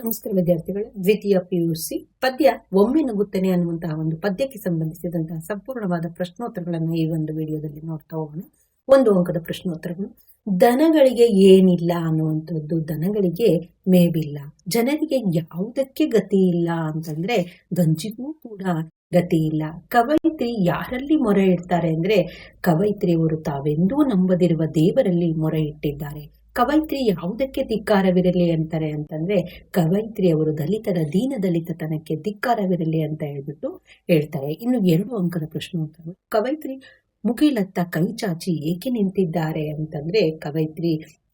ನಮಸ್ಕಾರ ವಿದ್ಯಾರ್ಥಿಗಳೇ. ದ್ವಿತೀಯ ಪಿ ಯು ಸಿ ಪದ್ಯ ಒಮ್ಮೆ ನಗುತ್ತೇನೆ ಅನ್ನುವಂತಹ ಒಂದು ಪದ್ಯಕ್ಕೆ ಸಂಬಂಧಿಸಿದಂತಹ ಸಂಪೂರ್ಣವಾದ ಪ್ರಶ್ನೋತ್ತರಗಳನ್ನು ಈ ಒಂದು ವಿಡಿಯೋದಲ್ಲಿ ನೋಡ್ತಾ ಹೋಗೋಣ. ಒಂದು ಅಂಕದ ಪ್ರಶ್ನೋತ್ತರಗಳು. ದನಗಳಿಗೆ ಏನಿಲ್ಲ ಅನ್ನುವಂಥದ್ದು ದನಗಳಿಗೆ ಮೇವಿಲ್ಲ. ಜನರಿಗೆ ಯಾವುದಕ್ಕೆ ಗತಿ ಇಲ್ಲ ಅಂತಂದ್ರೆ ಗಂಜಿಗೂ ಕೂಡ ಗತಿ ಇಲ್ಲ. ಕವಯಿತ್ರಿ ಯಾರಲ್ಲಿ ಮೊರೆ ಇಡ್ತಾರೆ ಅಂದ್ರೆ ಕವಯಿತ್ರಿಯವರು ತಾವೆಂದೂ ನಂಬದಿರುವ ದೇವರಲ್ಲಿ ಮೊರೆ ಇಟ್ಟಿದ್ದಾರೆ. ಕವಯಿತ್ರಿ ಯಾವುದಕ್ಕೆ ಧಿಕ್ಕಾರವಿರಲಿ ಅಂತಾರೆ ಅಂತಂದ್ರೆ ಕವಯಿತ್ರಿ ಅವರು ದಲಿತರ ದೀನ ದಲಿತತನಕ್ಕೆ ಧಿಕ್ಕಾರವಿರಲಿ ಅಂತ ಹೇಳ್ಬಿಟ್ಟು ಹೇಳ್ತಾರೆ. ಇನ್ನು ಎರಡು ಅಂಕದ ಪ್ರಶ್ನೋತ್ತರ ಕವಯಿತ್ರಿ ಮುಗಿಲತ್ತ ಕೈ ಚಾಚಿ ಏಕೆ ನಿಂತಿದ್ದಾರೆ ಅಂತಂದ್ರೆ ಕವಯಿತ್ರಿ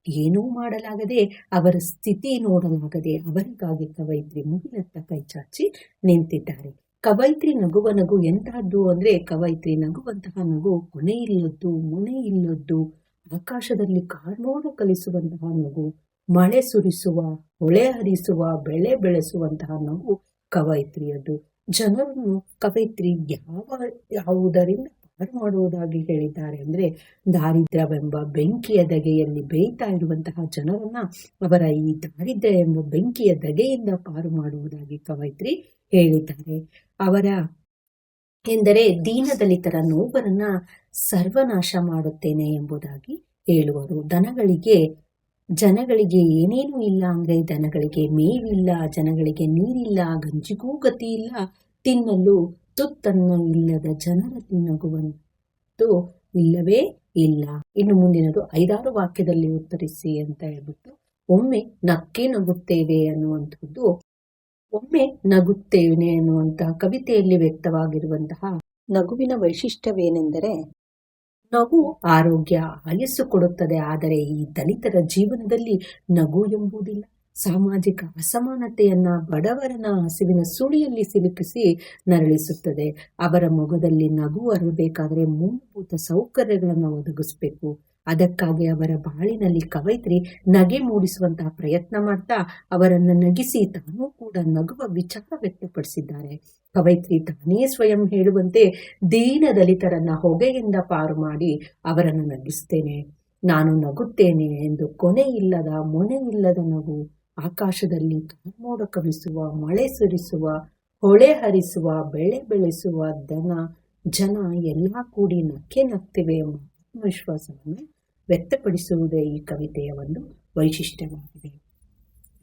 ಏನೂ ಮಾಡಲಾಗದೆ ಅವರ ಸ್ಥಿತಿ ನೋಡಲಾಗದೆ ಅವರಿಗಾಗಿ ಕವಯಿತ್ರಿ ಮುಗಿಲತ್ತ ಕೈ ಚಾಚಿ ನಿಂತಿದ್ದಾರೆ. ಕವಯಿತ್ರಿ ನಗುವ ನಗು ಎಂತಹದ್ದು ಅಂದ್ರೆ ಕವಯಿತ್ರಿ ನಗುವಂತಹ ನಗು ಕೊನೆ ಇಲ್ಲದ್ದು, ಮೊನೆ ಇಲ್ಲದ್ದು ಆಕಾಶದಲ್ಲಿ ಕಾರ್ಮೋಡ ಕಲಿಸುವಂತಹ ನಗು ಮಳೆ ಸುರಿಸುವ, ಹೊಳೆ ಹರಿಸುವ, ಬೆಳೆ ಬೆಳೆಸುವಂತಹ ನಗು ಕವಯಿತ್ರಿಯದು. ಜನರನ್ನು ಕವಯಿತ್ರಿ ಯಾವ, ಯಾವುದರಿಂದ ಪಾರು ಮಾಡುವುದಾಗಿ ಹೇಳಿದ್ದಾರೆ ಅಂದ್ರೆ ದಾರಿದ್ರ್ಯವೆಂಬ ಬೆಂಕಿಯ ದಗೆಯಲ್ಲಿ ಬೇಯ್ತಾ ಇರುವಂತಹ ಜನರನ್ನ ಅವರ ಈ ದಾರಿದ್ರ್ಯ ಎಂಬ ಬೆಂಕಿಯ ದಗೆಯಿಂದ ಪಾರು ಮಾಡುವುದಾಗಿ ಕವಯಿತ್ರಿ ಹೇಳಿದ್ದಾರೆ. ಅವರ ಎಂದರೆ ದೀನದಲಿತರ ನೋವರನ್ನ ಸರ್ವನಾಶ ಮಾಡುತ್ತೇನೆ ಎಂಬುದಾಗಿ ಹೇಳುವರು. ದನಗಳಿಗೆ, ಜನಗಳಿಗೆ ಏನೇನೂ ಇಲ್ಲ ಅಂದರೆ ದನಗಳಿಗೆ ಮೇವಿಲ್ಲ, ಜನಗಳಿಗೆ ನೀರಿಲ್ಲ, ಗಂಜಿಗೂ ಗತಿ ಇಲ್ಲ, ತಿನ್ನಲು ತುತ್ತನ್ನು ಇಲ್ಲದ ಜನರ ನಗುವಂತೂ ಇಲ್ಲವೇ ಇಲ್ಲ. ಇನ್ನು ಮುಂದಿನದು ಐದಾರು ವಾಕ್ಯದಲ್ಲಿ ಉತ್ತರಿಸಿ ಅಂತ ಹೇಳ್ಬಿಟ್ಟು, ಒಮ್ಮೆ ನಕ್ಕೆ ನಗುತ್ತೇವೆ ಅನ್ನುವಂಥದ್ದು ಒಮ್ಮೆ ನಗುತ್ತೇನೆ ಅನ್ನುವಂತಹ ಕವಿತೆಯಲ್ಲಿ ವ್ಯಕ್ತವಾಗಿರುವಂತಹ ನಗುವಿನ ವೈಶಿಷ್ಟ್ಯವೇನೆಂದರೆ, ನಗು ಆರೋಗ್ಯ ಆಯಸ್ಸು ಕೊಡುತ್ತದೆ ಆದರೆ ಈ ದಲಿತರ ಜೀವನದಲ್ಲಿ ನಗು ಎಂಬುದಿಲ್ಲ. ಸಾಮಾಜಿಕ ಅಸಮಾನತೆಯನ್ನ ಬಡವರನ ಹಸಿವಿನ ಸುಳಿಯಲ್ಲಿ ಸಿಲುಕಿಸಿ ನರಳಿಸುತ್ತದೆ. ಅವರ ಮೊಗದಲ್ಲಿ ನಗು ಅರಬೇಕಾದರೆ ಮೂಲಭೂತ ಸೌಕರ್ಯಗಳನ್ನು ಒದಗಿಸಬೇಕು. ಅದಕ್ಕಾಗಿ ಅವರ ಬಾಳಿನಲ್ಲಿ ಕವಯಿತ್ರಿ ನಗೆ ಮೂಡಿಸುವಂತಹ ಪ್ರಯತ್ನ ಮಾಡ್ತಾ ಅವರನ್ನು ನಗಿಸಿ ತಾನೂ ಕೂಡ ನಗುವ ವಿಚಾರ ವ್ಯಕ್ತಪಡಿಸಿದ್ದಾರೆ. ಕವಯಿತ್ರಿ ತಾನೇ ಸ್ವಯಂ ಹೇಳುವಂತೆ ದೀನ ದಲಿತರನ್ನ ಹೊಗೆಯಿಂದ ಪಾರು ಮಾಡಿ ಅವರನ್ನು ನಗಿಸ್ತೇನೆ. ನಾನು ನಗುತ್ತೇನೆ ಎಂದು ಕೊನೆ ಇಲ್ಲದ ಮೊನೆ ಇಲ್ಲದ ನಗು ಆಕಾಶದಲ್ಲಿ ಕಾರ್ಮೋಡ ಕವಿಸುವ ಮಳೆ ಸುರಿಸುವ, ಹೊಳೆ ಹರಿಸುವ, ಬೆಳೆ ಬೆಳೆಸುವ ದನ, ಜನ ಎಲ್ಲ ಕೂಡಿ ನಕ್ಕೆ ನಗ್ತಿವೆ ಎಂಬ ಆತ್ಮವಿಶ್ವಾಸವನ್ನು ವ್ಯಕ್ತಪಡಿಸುವುದೇ ಈ ಕವಿತೆಯ ಒಂದು ವೈಶಿಷ್ಟ್ಯವಾಗಿದೆ.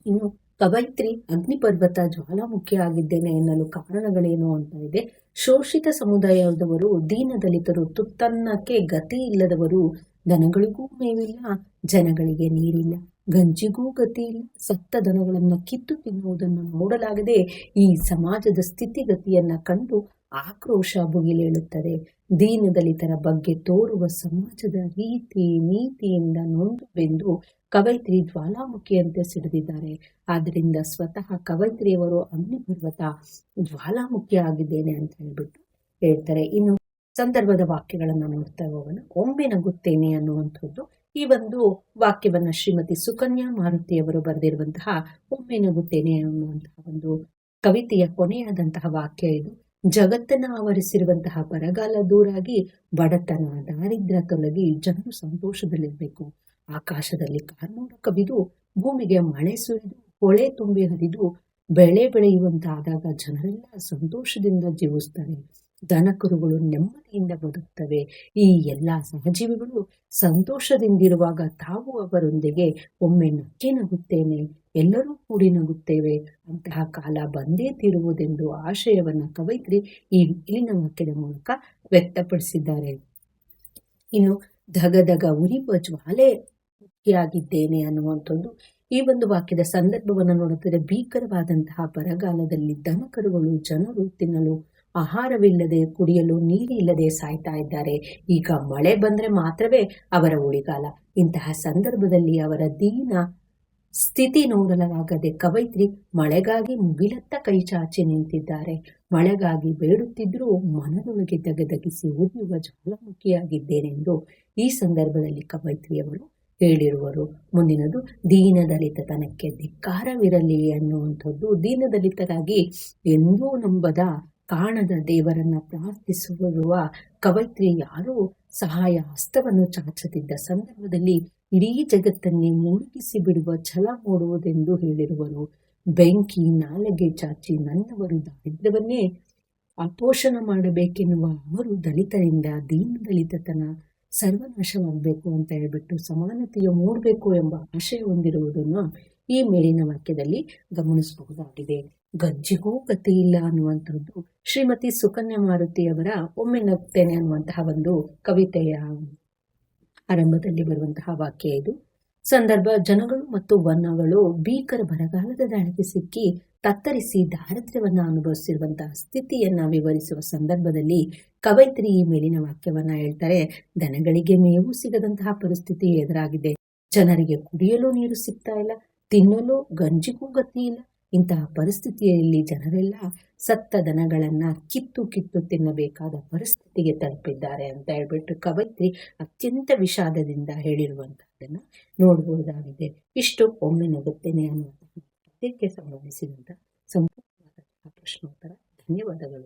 ಇನ್ನು ಕವಯಿತ್ರಿ ಅಗ್ನಿಪರ್ವತ ಜ್ವಾಲಾಮುಖಿ ಆಗಿದ್ದೇನೆ ಎನ್ನಲು ಕಾರಣಗಳೇನು ಅಂತ ಇದೆ. ಶೋಷಿತ ಸಮುದಾಯದವರು, ದೀನ ದಲಿತರು, ತುತ್ತನ್ನಕ್ಕೆ ಗತಿ ಇಲ್ಲದವರು, ದನಗಳಿಗೂ ಮೇವಿಲ್ಲ, ಜನಗಳಿಗೆ ನೀರಿಲ್ಲ, ಗಂಜಿಗೂ ಗತಿ ಇಲ್ಲ, ಸತ್ತ ದನಗಳನ್ನು ಕಿತ್ತು ತಿನ್ನುವುದನ್ನು ನೋಡಲಾಗದೆ ಈ ಸಮಾಜದ ಸ್ಥಿತಿಗತಿಯನ್ನು ಕಂಡು ಆಕ್ರೋಶ ಭುಗಿಲೇಳುತ್ತದೆ ದೀನ ದಲಿತರ ಬಗ್ಗೆ ತೋರುವ ಸಮಾಜದ ರೀತಿ ನೀತಿಯಿಂದ ನೊಂದು ಬೆಂದು ಕವಯಿತ್ರಿ ಜ್ವಾಲಾಮುಖಿಯಂತೆ ಸಿಡಿದಿದ್ದಾರೆ. ಆದ್ದರಿಂದ ಸ್ವತಃ ಕವಯಿತ್ರಿಯವರು ಅಗ್ನಿಪರ್ವತ ಜ್ವಾಲಾಮುಖಿ ಆಗಿದ್ದೇನೆ ಅಂತ ಹೇಳ್ಬಿಟ್ಟು ಹೇಳ್ತಾರೆ. ಇನ್ನು ಸಂದರ್ಭದ ವಾಕ್ಯಗಳನ್ನು ನೋಡ್ತಾ ಹೋಗೋಣ. ಒಮ್ಮೆ ನಗುತ್ತೇನೆ ಅನ್ನುವಂಥದ್ದು ಈ ಒಂದು ವಾಕ್ಯವನ್ನ ಶ್ರೀಮತಿ ಸುಕನ್ಯಾ ಮಾರುತಿಯವರು ಬರೆದಿರುವಂತಹ ಒಮ್ಮೆ ನಗುತ್ತೇನೆ ಅನ್ನುವಂತಹ ಒಂದು ಕವಿತೆಯ ಕೊನೆಯಾದಂತಹ ವಾಕ್ಯ ಇದು. ಜಗತ್ತನ್ನ ಆವರಿಸಿರುವಂತಹ ಬರಗಾಲ ದೂರಾಗಿ ಬಡತನ, ದಾರಿದ್ರ ತೊಲಗಿ ಜನರು ಸಂತೋಷದಲ್ಲಿರಬೇಕು. ಆಕಾಶದಲ್ಲಿ ಕಾರ್ಮೋಡ ಕವಿದು, ಭೂಮಿಗೆ ಮಳೆ ಸುರಿದು, ಹೊಳೆ ತುಂಬಿ ಹರಿದು, ಬೆಳೆ ಬೆಳೆಯುವಂತಾದಾಗ ಜನರೆಲ್ಲ ಸಂತೋಷದಿಂದ ಜೀವಿಸ್ತಾರೆ. ದನಕರುಗಳು ನೆಮ್ಮದಿಯಿಂದ ಬದುಕ್ತವೆ. ಈ ಎಲ್ಲ ಸಹಜೀವಿಗಳು ಸಂತೋಷದಿಂದಿರುವಾಗ ತಾವು ಅವರೊಂದಿಗೆ ಒಮ್ಮೆ ನಕ್ಕೆ ನಗುತ್ತೇನೆ, ಎಲ್ಲರೂ ಕೂಡಿ ನಗುತ್ತೇವೆ. ಅಂತಹ ಕಾಲ ಬಂದೇ ತೀರುವುದೆಂದು ಆಶಯವನ್ನು ಕವಯಿತ್ರಿ ಈ ಮೇಲಿನ ವಾಕ್ಯದ ಮೂಲಕ ವ್ಯಕ್ತಪಡಿಸಿದ್ದಾರೆ. ಇನ್ನು ಧಗಧಗ ಉರಿಯುವ ಜ್ವಾಲೆ ಮುಖ್ಯಾಗಿದ್ದೇನೆ ಅನ್ನುವಂಥದ್ದು ಈ ಒಂದು ವಾಕ್ಯದ ಸಂದರ್ಭವನ್ನು ನೋಡುತ್ತಿದ್ದರೆ ಭೀಕರವಾದಂತಹ ಬರಗಾಲದಲ್ಲಿ ದನಕರುಗಳು ಜನರು ತಿನ್ನಲು ಆಹಾರವಿಲ್ಲದೆ ಕುಡಿಯಲು ನೀರಿಲ್ಲದೆ ಸಾಯ್ತಾ ಇದ್ದಾರೆ. ಈಗ ಮಳೆ ಬಂದ್ರೆ ಮಾತ್ರವೇ ಅವರ ಉಳಿಗಾಲ. ಇಂತಹ ಸಂದರ್ಭದಲ್ಲಿ ಅವರ ದೀನ ಸ್ಥಿತಿ ನೋಡಲಾಗದೆ ಕವೈತ್ರಿ ಮಳೆಗಾಗಿ ಮುಗಿಲತ್ತ ಕೈ ಚಾಚಿ ನಿಂತಿದ್ದಾರೆ. ಮಳೆಗಾಗಿ ಬೇಡುತ್ತಿದ್ರೂ ಮನದೊಳಗೆ ದಗದಗಿಸಿ ಉರಿಯುವ ಜ್ವಾಲಾಮುಖಿಯಾಗಿದ್ದೇನೆಂದು ಈ ಸಂದರ್ಭದಲ್ಲಿ ಕವಯಿತ್ರಿಯವರು ಹೇಳಿರುವರು. ಮುಂದಿನದು ದೀನದಲಿತತನಕ್ಕೆ ಧಿಕ್ಕಾರವಿರಲಿ ಅನ್ನುವಂಥದ್ದು ದೀನದಲಿತರಾಗಿ ಎಂದೂ ನಂಬದ ಕಾಣದ ದೇವರನ್ನ ಪ್ರಾರ್ಥಿಸುವ ಕವಯಿತ್ರಿ ಯಾರೋ ಸಹಾಯ ಹಸ್ತವನ್ನು ಚಾಚುತ್ತಿದ್ದ ಸಂದರ್ಭದಲ್ಲಿ ಇಡೀ ಜಗತ್ತನ್ನೇ ಮುಳುಗಿಸಿ ಬಿಡುವ ಛಲ ಮೂಡುವುದೆಂದು ಹೇಳಿರುವರು. ಬೆಂಕಿ ನಾಲಗೆ ಚಾಚಿ ನನ್ನವರು ದಾರಿದ್ರ್ಯವನ್ನೇ ಅಪೋಷಣ ಮಾಡಬೇಕೆನ್ನುವ ಅವರು ದಲಿತರಿಂದ ದೀನ ದಲಿತತನ ಸರ್ವನಾಶವಾಗಬೇಕು ಅಂತ ಹೇಳಿಬಿಟ್ಟು ಸಮಾನತೆಯ ಮೂಡಬೇಕು ಎಂಬ ಆಶಯ ಹೊಂದಿರುವುದನ್ನು ಈ ಮೇಲಿನ ವಾಕ್ಯದಲ್ಲಿ ಗಮನಿಸಬಹುದಾಗಿದೆ. ಗಂಜಿಗೂ ಗತಿ ಇಲ್ಲ ಅನ್ನುವಂಥದ್ದು. ಶ್ರೀಮತಿ ಸುಕನ್ಯಾ ಮಾರುತಿಯವರ ಒಮ್ಮೆ ನಗ್ತೇನೆ ಅನ್ನುವಂತಹ ಒಂದು ಕವಿತೆಯ ಆರಂಭದಲ್ಲಿ ಬರುವಂತಹ ವಾಕ್ಯ ಇದು. ಸಂದರ್ಭ, ಜನಗಳು ಮತ್ತು ವನಗಳು ಭೀಕರ ಬರಗಾಲದ ದಾಳಿಗೆ ಸಿಕ್ಕಿ ತತ್ತರಿಸಿ ದಾರಿದ್ರ್ಯವನ್ನು ಅನುಭವಿಸಿರುವಂತಹ ಸ್ಥಿತಿಯನ್ನ ವಿವರಿಸುವ ಸಂದರ್ಭದಲ್ಲಿ ಕವಯಿತ್ರಿ ಈ ಮೇಲಿನ ವಾಕ್ಯವನ್ನ ಹೇಳ್ತಾರೆ, ದನಗಳಿಗೆ ಮೇವು ಸಿಗದಂತಹ ಪರಿಸ್ಥಿತಿ ಎದುರಾಗಿದೆ. ಜನರಿಗೆ ಕುಡಿಯಲು ನೀರು ಸಿಗ್ತಾ ಇಲ್ಲ. ತಿನ್ನಲು ಗಂಜಿಗೂ ಗತಿ ಇಲ್ಲ. ಇಂತಹ ಪರಿಸ್ಥಿತಿಯಲ್ಲಿ ಜನರೆಲ್ಲ ಸತ್ತ ದನಗಳನ್ನು ಕಿತ್ತು ಕಿತ್ತು ತಿನ್ನಬೇಕಾದ ಪರಿಸ್ಥಿತಿಗೆ ತಲುಪಿದ್ದಾರೆ ಅಂತ ಹೇಳ್ಬಿಟ್ಟು ಕವಯಿತ್ರಿ ಅತ್ಯಂತ ವಿಷಾದದಿಂದ ಹೇಳಿರುವಂತಹದನ್ನ ನೋಡಬಹುದಾಗಿದೆ. ಇಷ್ಟು ಒಮ್ಮೆ ನಗುತ್ತೇನೆ ಅನ್ನುವಂತಹ ಪದ್ಯಕ್ಕೆ ಸಂಬಂಧಿಸಿದಂತ ಸಂಪೂರ್ಣವಾದ ಪ್ರಶ್ನೋತ್ತರ. ಧನ್ಯವಾದಗಳು.